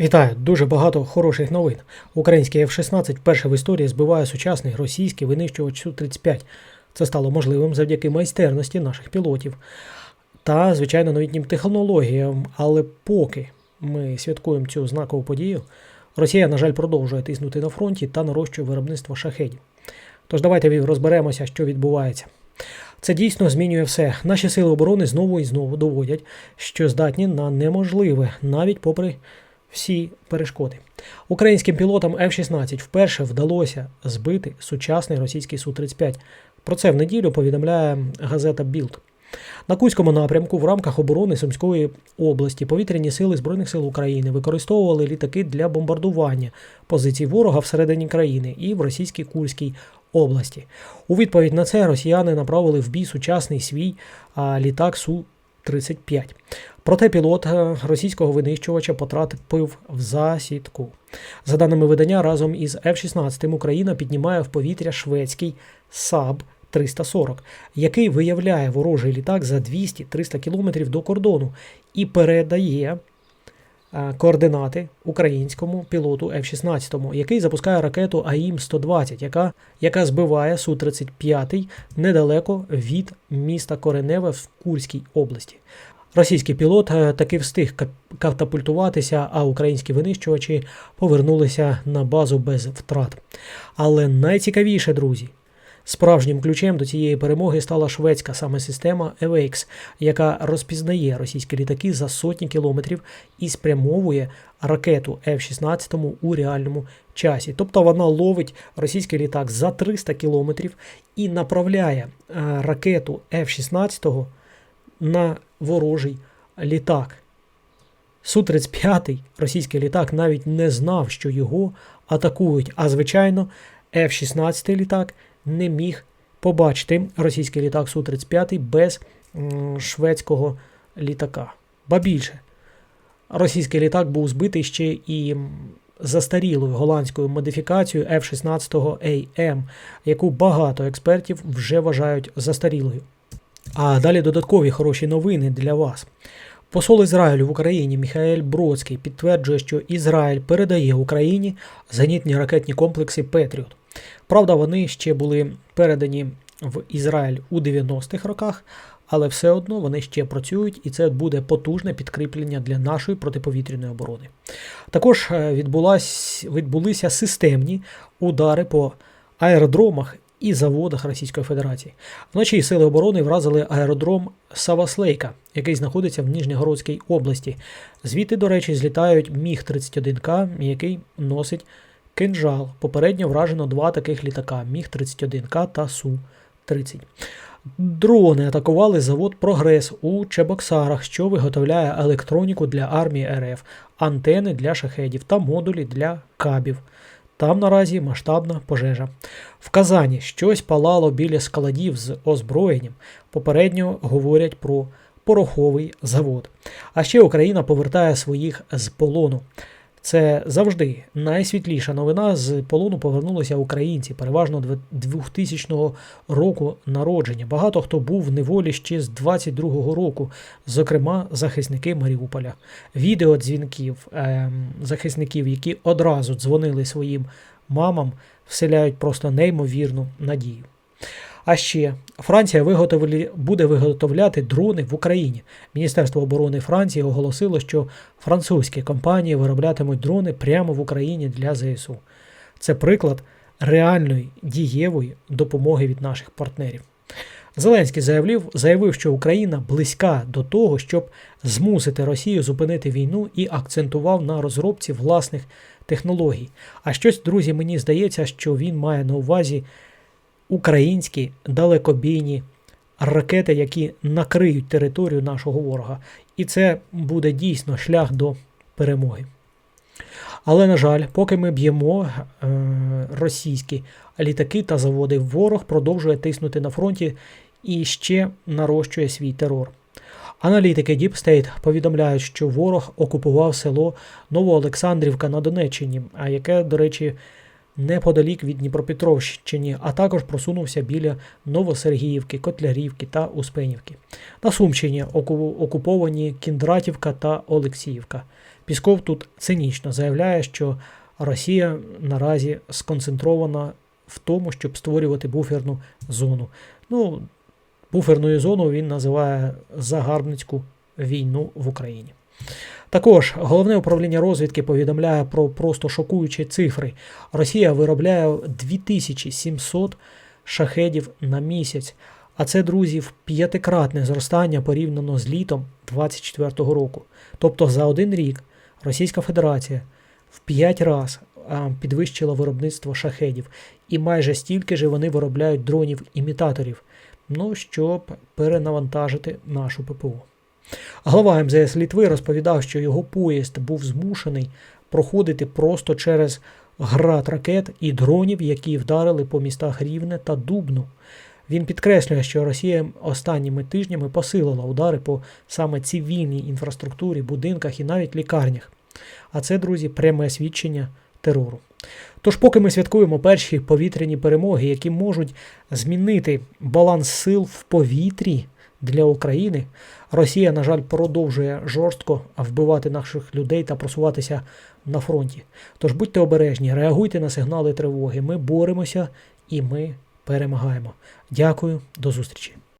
Вітаю! Дуже багато хороших новин. Український F-16 вперше в історії збиває сучасний російський винищувач Су-35. Це стало можливим завдяки майстерності наших пілотів та, звичайно, новітнім технологіям. Але поки ми святкуємо цю знакову подію, Росія, на жаль, продовжує тиснути на фронті та нарощує виробництво шахедів. Тож давайте розберемося, що відбувається. Це дійсно змінює все. Наші сили оборони знову і знову доводять, що здатні на неможливе, навіть попри всі перешкоди. Українським пілотам F-16 вперше вдалося збити сучасний російський Су-35. Про це в неділю повідомляє газета Білд. На Кузькому напрямку в рамках оборони Сумської області повітряні сили Збройних сил України використовували літаки для бомбардування позицій ворога всередині країни і в російській Курській області. У відповідь на це росіяни направили в бій сучасний свій літак Су-35. 35. Проте пілот е, російського винищувача потрапив в засідку. За даними видання, разом із F-16 Україна піднімає в повітря шведський САБ. 340, який виявляє ворожий літак за 200-300 кілометрів до кордону і передає координати українському пілоту F-16, який запускає ракету АІМ-120, яка, яка збиває Су-35 недалеко від міста Кореневе в Курській області. Російський пілот е, таки встиг катапультуватися, а українські винищувачі повернулися на базу без втрат. Але найцікавіше, друзі, справжнім ключем до цієї перемоги стала шведська саме система EVX, яка розпізнає російські літаки за сотні кілометрів і спрямовує ракету F-16 у реальному часі. Тобто вона ловить російський літак за 300 кілометрів і направляє е, ракету F-16 на ворожий літак. Су-35 російський літак навіть не знав, що його атакують. А звичайно, F-16 літак не міг побачити російський літак Су-35 без шведського літака. Ба більше, російський літак був збитий ще і застарілою голландською модифікацією F-16AM, яку багато експертів вже вважають застарілою. А далі додаткові хороші новини для вас. Посол Ізраїлю в Україні Міхаель Бродський підтверджує, що Ізраїль передає Україні зенітні ракетні комплекси Петріот. Правда, вони ще були передані в Ізраїль у 90-х роках, але все одно вони ще працюють, і це буде потужне підкріплення для нашої протиповітряної оборони. Також е, відбулися системні удари по аеродромах і заводах Російської Федерації. Вночі сили оборони вразили аеродром Саваслейка, який знаходиться в Ніжньогородській області. Звідти, до речі, злітають Міг-31К, який носить кинжал. Попередньо вражено два таких літака Міг-31К та Су-30. Дрони атакували завод Прогрес у Чебоксарах, що виготовляє електроніку для армії РФ, антени для шахедів та модулі для кабів. Там наразі масштабна пожежа. В Казані щось палало біля складів з озброєнням. Попередньо говорять про пороховий завод. А ще Україна повертає своїх з полону. Це завжди найсвітліша новина. З полону повернулися українці, переважно 2000 року народження. Багато хто був в неволі ще з 22-го року, зокрема захисники Маріуполя. Відео дзвінків е, захисників, які одразу дзвонили своїм мамам, вселяють просто неймовірну надію. А ще Франція виготовлі, буде виготовляти дрони в Україні. Міністерство оборони Франції оголосило, що французькі компанії вироблятимуть дрони прямо в Україні для ЗСУ. Це приклад реальної дієвої допомоги від наших партнерів. Зеленський заявив, заявив, що Україна близька до того, щоб змусити Росію зупинити війну і акцентував на розробці власних технологій. А щось, друзі, мені здається, що він має на увазі українські далекобійні ракети, які накриють територію нашого ворога. І це буде дійсно шлях до перемоги. Але, на жаль, поки ми б'ємо е, російські літаки та заводи, ворог продовжує тиснути на фронті і ще нарощує свій терор. Аналітики Deep State повідомляють, що ворог окупував село Новоолександрівка на Донеччині, а яке, до речі, неподалік від Дніпропетровщини, а також просунувся біля Новосергіївки, Котлярівки та Успенівки. На Сумщині окуповані Кіндратівка та Олексіївка. Пісков тут цинічно заявляє, що Росія наразі сконцентрована в тому, щоб створювати буферну зону. Ну, буферною зоною він називає загарбницьку війну в Україні. Також головне управління розвідки повідомляє про просто шокуючі цифри. Росія виробляє 2700 шахедів на місяць. А це, друзі, в п'ятикратне зростання порівняно з літом 2024 року. Тобто за один рік Російська Федерація в 5 разів підвищила виробництво шахедів, і майже стільки ж вони виробляють дронів-імітаторів, ну, щоб перенавантажити нашу ППО. Глава МЗС Літви розповідав, що його поїзд був змушений проходити просто через град ракет і дронів, які вдарили по містах Рівне та Дубну. Він підкреслює, що Росія останніми тижнями посилила удари по саме цивільній інфраструктурі, будинках і навіть лікарнях. А це, друзі, пряме свідчення терору. Тож, поки ми святкуємо перші повітряні перемоги, які можуть змінити баланс сил в повітрі для України, Росія, на жаль, продовжує жорстко вбивати наших людей та просуватися на фронті. Тож будьте обережні, реагуйте на сигнали тривоги. Ми боремося і ми перемагаємо. Дякую, до зустрічі.